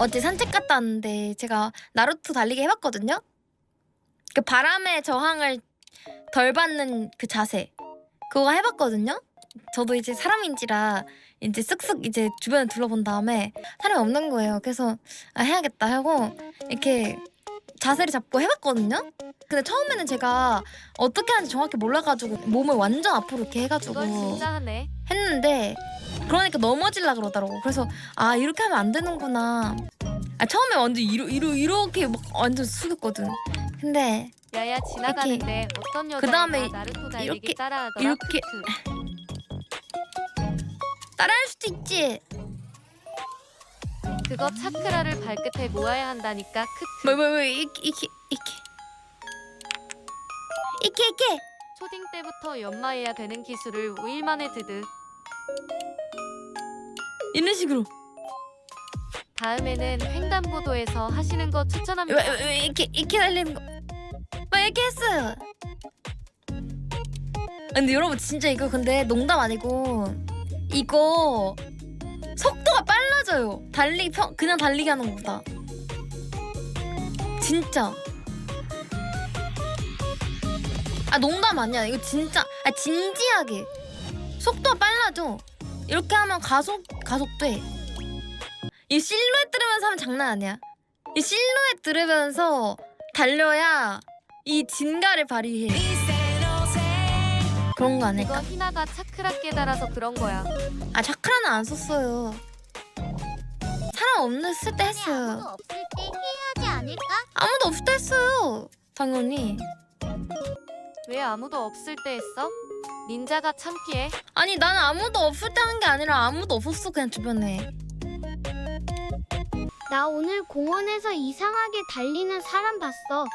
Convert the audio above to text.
어제 산책 갔다 왔는데 제가 나루토 달리기 해봤거든요. 그 바람의 저항을 덜 받는 그 자세 그거 해봤거든요. 저도 이제 사람인지라 이제 쓱쓱 이제 주변을 둘러본 다음에 사람이 없는 거예요. 그래서 아, 해야겠다 하고 이렇게 자세를 잡고 해봤거든요. 근데 처음에는 제가 어떻게 하는지 정확히 몰라가지고 몸을 완전 앞으로 이렇게 해가지고. 했는데 그러니까 넘어질라 그러더라고. 그래서 아 이렇게 하면 안 되는구나. 아 처음에 완전 이러, 이러, 이렇게 막 완전 숙였거든. 근데 야야 지나가는데 어떤 여자가 그다음에 나루토 달리기 이렇게, 따라하더라. 이렇게. 따라할 수도 있지. 그거 차크라를 발끝에 모아야 한다니까. 크크. 뭐뭐뭐 이렇게 이렇게 이렇게 이렇게 이렇게 초딩 때부터 연마해야 되는 기술을 5일 만에 드득. 이런 식으로 다음에는 횡단보도에서 하시는 거 추천합니다. 왜, 왜, 왜 이렇게 이렇게 달리는 거. 막 이렇게 했어요. 아, 근데 여러분 진짜 이거 근데 농담 아니고 이거 속도가 빨라져요. 달리기 평 그냥 달리기 하는 것보다. 진짜. 아 농담 아니야. 이거 진짜. 아 진지하게. 속도가 빨라져. 이렇게 하면 가속 가속돼. 이 실루엣 들으면서 하면 장난 아니야. 이 실루엣 들으면서 달려야 이 진가를 발휘해. 그런 거 아닐까? 희나가 차크라 깨달아서 그런 거야. 아 차크라는 안 썼어요. 사람 없는 쓸때 했어요. 아무도 없을 때 해야지 않을까? 아무도 없을 때 했어요. 당연히. 왜 아무도 없을 때 했어? 닌자가 창피해. 아니 나는 아무도 없을 때한게 아니라 아무도 없었어 그냥 주변에. 나 오늘 공원에서 이상하게 달리는 사람 봤어.